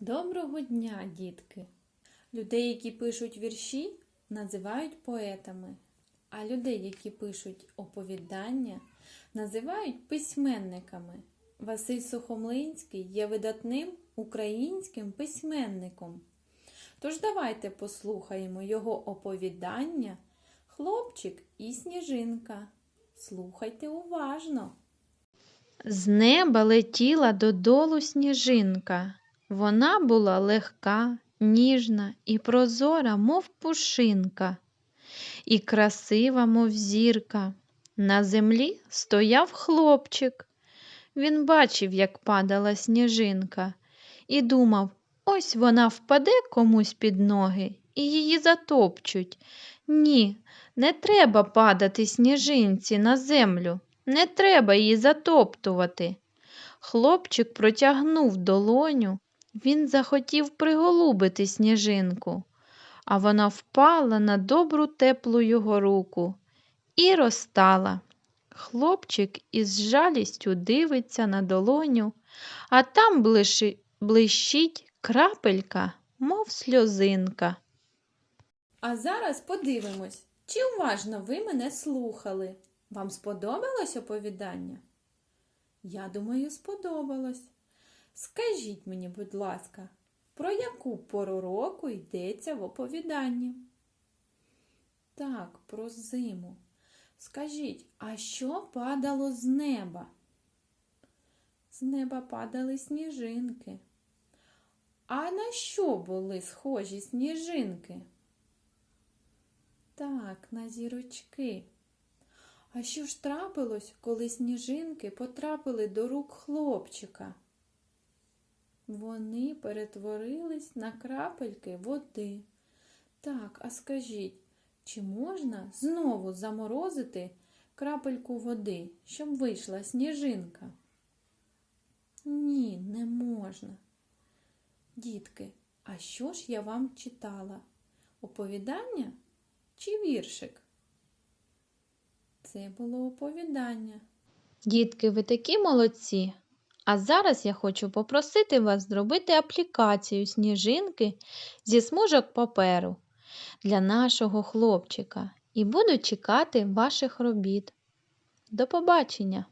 Доброго дня, дітки! Людей, які пишуть вірші, називають поетами, а людей, які пишуть оповідання, називають письменниками. Василь Сухомлинський є видатним українським письменником. Тож давайте послухаємо його оповідання Хлопчик і сніжинка. Слухайте уважно. З неба летіла додолу сніжинка. Вона була легка, ніжна і прозора, мов пушинка, і красива, мов зірка. На землі стояв хлопчик. Він бачив, як падала сніжинка, і думав, ось вона впаде комусь під ноги і її затопчуть. Ні, не треба падати сніжинці на землю. Не треба її затоптувати. Хлопчик протягнув долоню, він захотів приголубити сніжинку, а вона впала на добру теплу його руку і розтала. Хлопчик із жалістю дивиться на долоню, а там блищить крапелька, мов сльозинка. А зараз подивимось, чи уважно ви мене слухали. Вам сподобалось оповідання? Я думаю, сподобалось. Скажіть мені, будь ласка, про яку пору року йдеться в оповіданні? Так, про зиму. Скажіть, а що падало з неба? З неба падали сніжинки. А на що були схожі сніжинки? Так, на зірочки. А що ж трапилось, коли сніжинки потрапили до рук хлопчика? Вони перетворились на крапельки води. Так, а скажіть, чи можна знову заморозити крапельку води, щоб вийшла сніжинка? Ні, не можна. Дітки, а що ж я вам читала? Оповідання чи віршик? Це було оповідання. Дітки, ви такі молодці. А зараз я хочу попросити вас зробити аплікацію сніжинки зі смужок паперу для нашого хлопчика і буду чекати ваших робіт. До побачення!